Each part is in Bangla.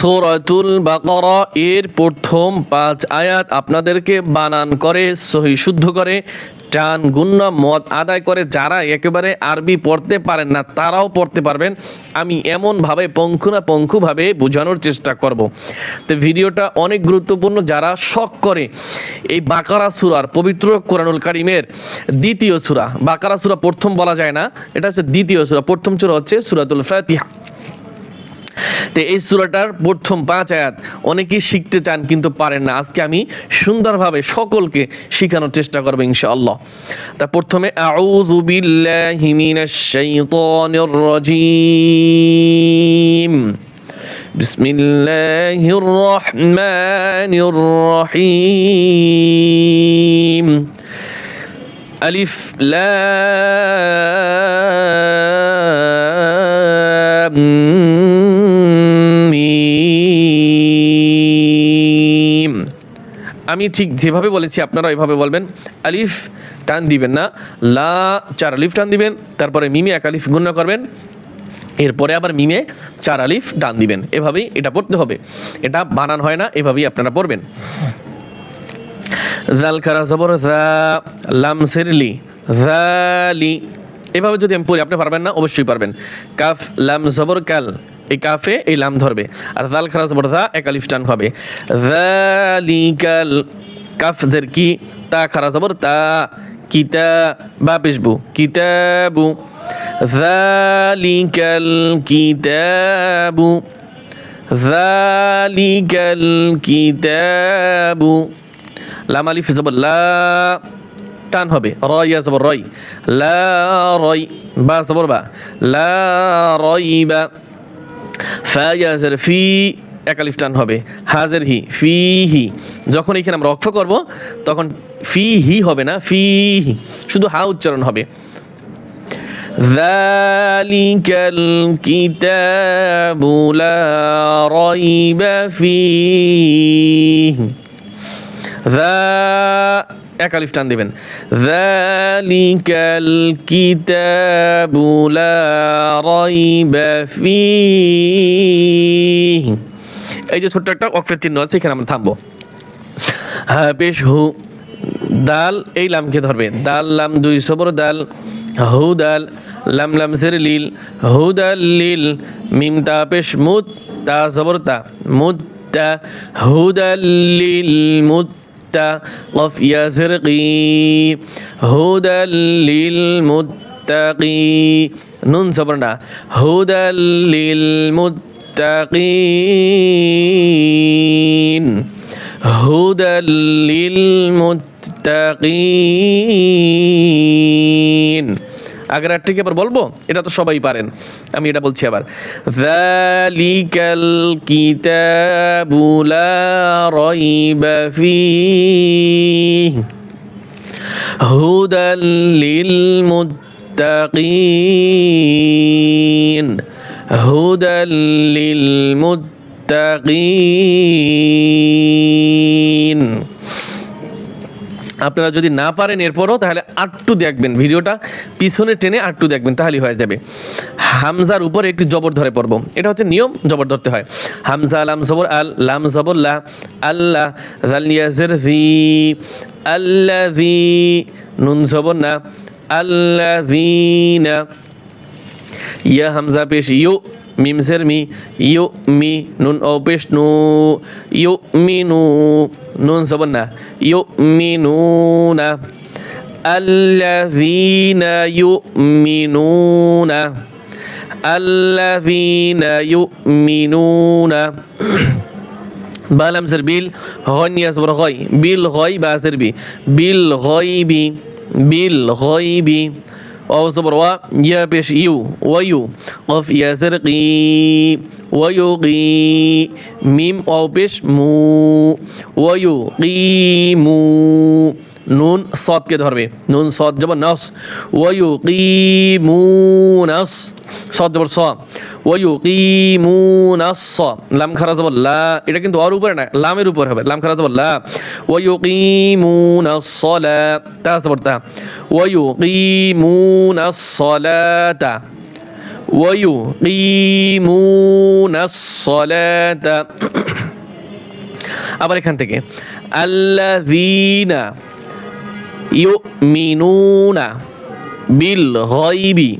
সূরাতুল বাকারা, এর প্রথম পাঁচ আয়াত আপনাদেরকে বানান করে, সহি শুদ্ধ করে টান গুণ্য মত আদায় করে, যারা একেবারে আরবি পড়তে পারেন না, তারাও পড়তে পারবেন। আমি এমনভাবে পঙ্খুনা পঙ্খুভাবে বোঝানোর চেষ্টা করব। তো ভিডিওটা অনেক গুরুত্বপূর্ণ, যারা শখ করে এই বাকারা সুরার, পবিত্র কোরআনুল কারিমের দ্বিতীয় সুরা। বাকারা সুরা প্রথম বলা যায় না, এটা হচ্ছে দ্বিতীয় সুরা, প্রথম সুরা হচ্ছে সুরাতুল ফাতিহা। তো এই সুরাটার প্রথম পাঁচ আয়াত অনেকেই শিখতে চান কিন্তু পারেন না আজকে আমি সুন্দরভাবে সকলকে শেখানোর চেষ্টা করবো ইনশাআল্লাহ তা প্রথমে আউযু বিল্লাহি মিনাশ শাইতানির রাজিম بسم الله الرحمن الرحيم ألف لام মিম আমি ঠিক যেভাবে বলেছি, আপনারা ওইভাবে বলবেন। আলিফ টান দিবেন না, লা চার আলিফ টান দিবেন, তারপরে মিমে এক আলিফ গুণ করবেন, এরপরে আবার মিমে চার আলিফ টান দিবেন। এভাবেই এটা পড়তে হবে। এটা বানান হয় না, এভাবেই আপনারা পড়বেন। লাম সিরলি এভাবে যদি আমি পড়ি, আপনি পারবেন না? অবশ্যই পারবেন। কাফ, লাম জবর কাল এই কাফে, এই লাম ধরবে। আর জাল খারা জবর জা এক আলিফ টান হবে। জালিকাল কাফ জের কি? তা খারা জবর তা কিতা বা পেশবু। কিতাবু। জালিকাল কিতাবু। জালিকাল কিতাবু। লাম আলিফ জবর টান হবে। রয় জবর রয়। লা রয় বা জবর বা। লা রয় বা। ফা ইয়াজের ফি এক আলিফ টান হবে হাজের হি ফি হি যখন এখানে আমরা অক্ষ করব তখন ফি হি হবে না ফি হি শুধু হা উচ্চারণ হবে ذلك الكتاب لا ريب فيه ذا এক আলিফ টান দিবেন। যালিকাল কিতাবু রাইবা এই যে ছোট্ট একটা অক্ষরের চিহ্ন আছে, এখানে আমরা থামবো। হ্যাঁ বেশ হু, দাল, এই লামকে ধরবে। দাল, লাম, দুই সবর দাল, হু, দাল, লাম লাম, সের, লিল, হু, দাল, লিল, মিম, তা, পেশ মুদ তা, সবর, তা মুদ তা, হু, দাল حتى قفي سرقي هدى للمتقي. نون صبرنا. هدى للمتقين. هدى للمتقين. আগের আটটি আবার বলব? এটা তো সবাই পারেন। আমি এটা বলছি আবার। জালিকাল কিতাবু লা রাইবা আপনারা যদি না পারেন এরপরও, তাহলে আটটু দেখবেন ভিডিওটা। পিছনে টেনে আটটু দেখবেন, তাহলেই হয়ে যাবে। হামজার উপরে একটি জবর ধরে পড়ব। এটা হচ্ছে নিয়ম, জবর ধরতে হয়। হামজা, লাম, জবর, আল, লাম, জবর, লা। আল্লাহ জালিয়াজের জি। আল্লা জি। নুন, জবর, না। আল্লাযীনা ইয়া হামজা, পেশ, ইউ। মিম সের মি ইউ মি নুন ও পেশ নু ইউ মি নু নুন জবর না ইউ মি নু না الذين يؤمنون الذين يؤمنون بالم سر بيل غن يصبر غي بالغيب أسر بي بالغيب بالغيب واو صبر واصبر يو ويو قف يزرقي ويقي ميم أو بشمو ويقيمو নুন সৎকে ধরবে। নুন সৎ জবর নস ওয়ু কিমুনাস সৎ জবর স ওয়ু কিমুনাস স লাম খারা জবর লা, এটা কিন্তু অর উপরে না, লামের উপর হবে লাম খারা জবর লা ওয়ু কিমুনাস সলা, তা জবর তা ওয়ু কিমুনাস সলাতা ওয়ুকিমুনাস সলাতা আবার এখান থেকে, আল্লাযীনা يؤمنون بالغيب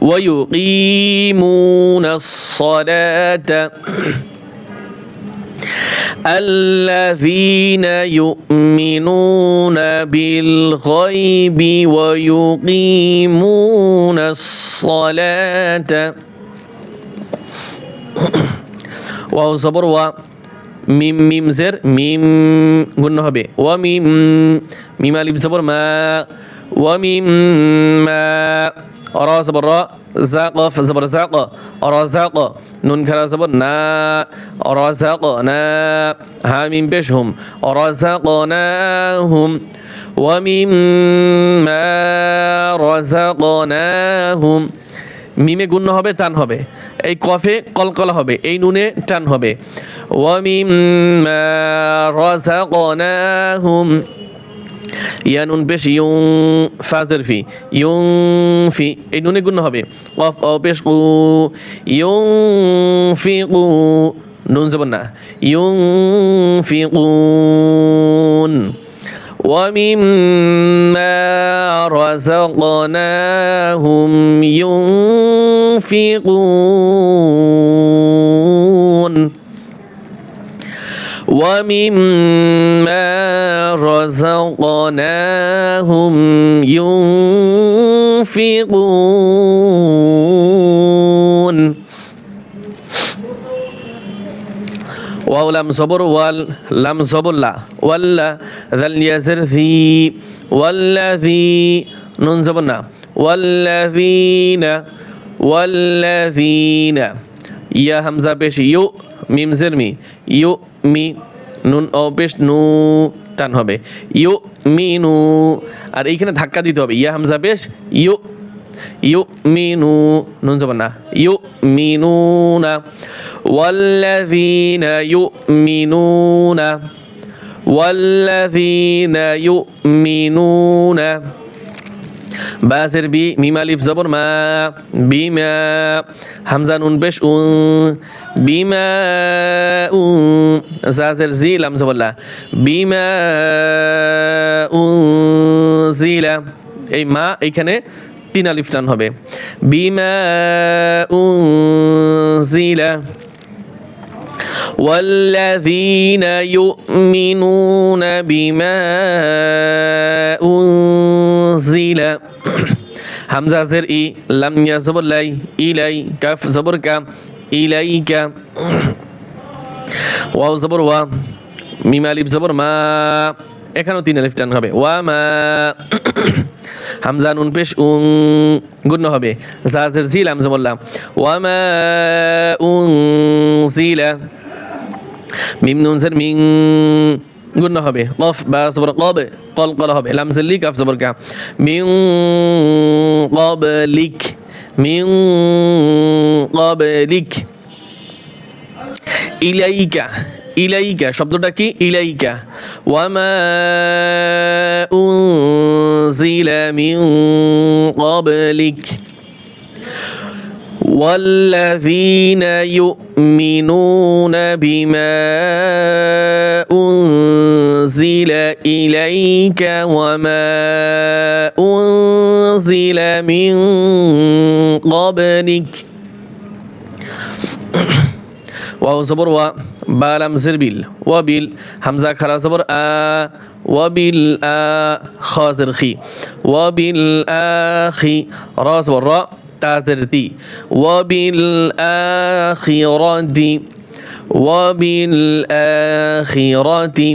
ويقيمون الصلاة. الذين يؤمنون بالغيب ويقيمون الصلاة. واو زبر মিম মিম জের মিম গুণ হবে ওয়া মিম মিম আলিফ জবর মা ওয়া মিম মা র জবর র জাক জবর জাক র জাক নুন খারা জবর না রাজাক না হা মিম পেশ মিম গুণ্য হবে, টান হবে। এই কফে কলকলা হবে, এই নুনে টান হবে। ওয়ামিম রাযাকনাহুম। ইয়া নুন পেশ ইউং ফাজের ফি ইউং ফি এই নুনে গুণ্য হবে। কফ ও পেশ কু ইউং ফি কু নুন যাবেন না ইউং ফি কুন ومما رزقناهم ينفقون. ومما رزقناهم ينفقون. ওয়াও লাম জবর, ওয়াল লাম জবর লা ওয়াল্লা জাল ইয়াজের জি ওয়াল্লাযী নুন জবর না ওয়াল্লাযীনা ওয়াল্লাযীনা ইয়া হামজা পেশ, ইউ মিম জের মি, ইউ মি নুন ও পেশ নু, টান হবে, ইউ মি নু। আর এইখানে ধাক্কা দিতে হবে, ইয়া হামজা পেশ, ইউ ইউ মিনু নুন যাবেন না ইউ মিনু না ওয়াল্লাযীনা ইউ মিনু না ওয়াল্লাযীনা ইউ মিনু না বাসের বি মিম আলিফ জবর মা বিমা হামজান উন বেশ উ বিমা উ জাজের জি লাম জবল্লা বিমা উ জিলা এই মা এইখানে তিন আলিফ টান হবে বিমা উনজিলা والذين يؤمنون بما أنزل হামজা জের ই লাম ইয়া জবর লাই ইলাই কাফ জবর কা ইলাইকা ওয়াও জবর ওয়া মিম আলিফ জবর মা এখানেও তিন আলিফ টান হবে। ওয়া মা হামজা নুন পেশ উং গুণ হবে। জাজের জিল হামজা বললাম। ওয়া মা উং জিলা মিম নুন জের মিং গুণ হবে। কফ বা সবর কব কল কল হবে। লাম জেলি কাফ সবর কা। মিং কবলিক মিং কবলিক ইলাইকা ইলাইকা শব্দটা কি ইলাইকা ওয়ামা উনজিলা মিন ক্বাবলিক والذين يؤمنون بما أنزل إليك وما أنزل من قبلك ওয়াও জবর ওয়া বা লাম জের বিল ওয়া বিল হামজা খারা জবর আ ওয়া বিল আ খ জের খি ওয়া বিল আখি র জবর র তা জের তি ওয়া বিল আখিরাতি ওয়া বিল আখিরাতি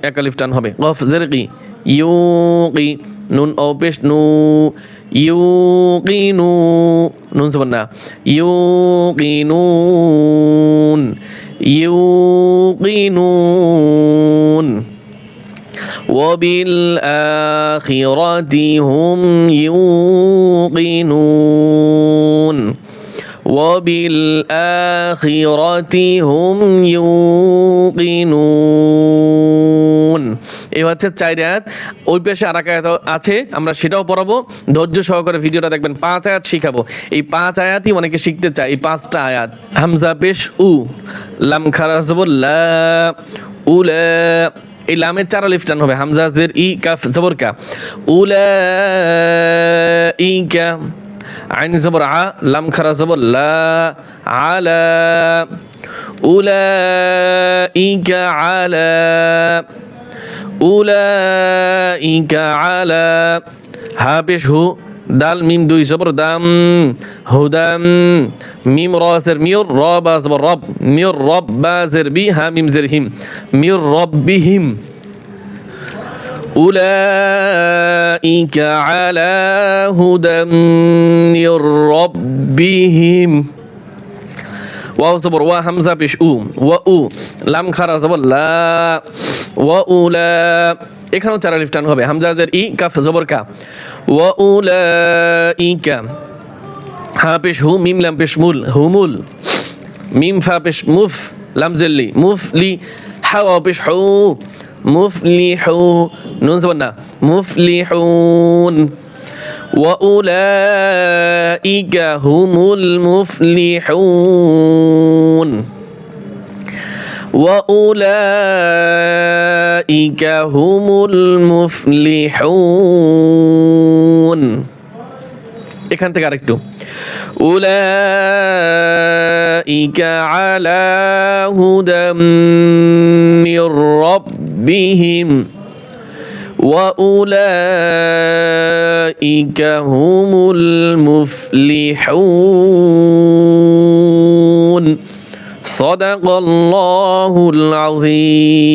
হামিম পেশ হুম ওয়া বিল আখিরাতি হুম ওয়া বিল আখিরাতি হুম ইয়া ওয়াও পেশ ইউ একালিফ টান হবে গফ জেরকি ইউ কি নুন ও পেশ নু ইউ কি নু নুন সবন না ইউ কি নুন ইউ কি নুন وبالآخرة هم يوقنون وبالآخرة هم يوقنون এই হচ্ছে চার আয়াত ওই পেশে আর এক আয়াত আছে আমরা সেটাও পড়াবো ধৈর্য সহকারে ভিডিওটা দেখবেন পাঁচ আয়াত শিখাবো এই পাঁচ আয়াতই অনেকে শিখতে চায় এই পাঁচটা আয়াত হামজা পেশ উ লাম খারা জবর লা উলা এই লামের চারা লিফটান হবে হামজা জের ই কাফ জবর কা উলা ই কা আইন জবর আ, লাম খারা জবর লা আলা উলাইকা আলা উলাইকা আলা হা পেশ হু, দাল, মিম দুই জবর দাম হুদাম মিম রসের মিয়র, রব আসবর রব, মিয়র রব বাজের বি, হা, মিম জের হিম, মিয়র রব বিহিম أولئك على هدى من ربهم ওয়াও জবর ওয়া হামজা পেশ উ ওয়া উ লাম খারা জবর লা ওয়া উলা এখানেও চার আলিফ টান হবে হামজা জের ই কাফ জবর কা ওয়া উলা ই কা হা পেশ হু মিম লাম পেশ মুল হুমুল মিম ফা পেশ মুফ লাম জেল্লি মুফ লি হাওয়া পেশ হু মুফ লি হু নুন জবর না মুফ লি হুন وأولئك هم المفلحون وأولئك هم المفلحون এখান থেকে আরেকটু উলাইকা আলা হুদাম মির ربهم وأولئك هم المفلحون. صدق الله العظيم.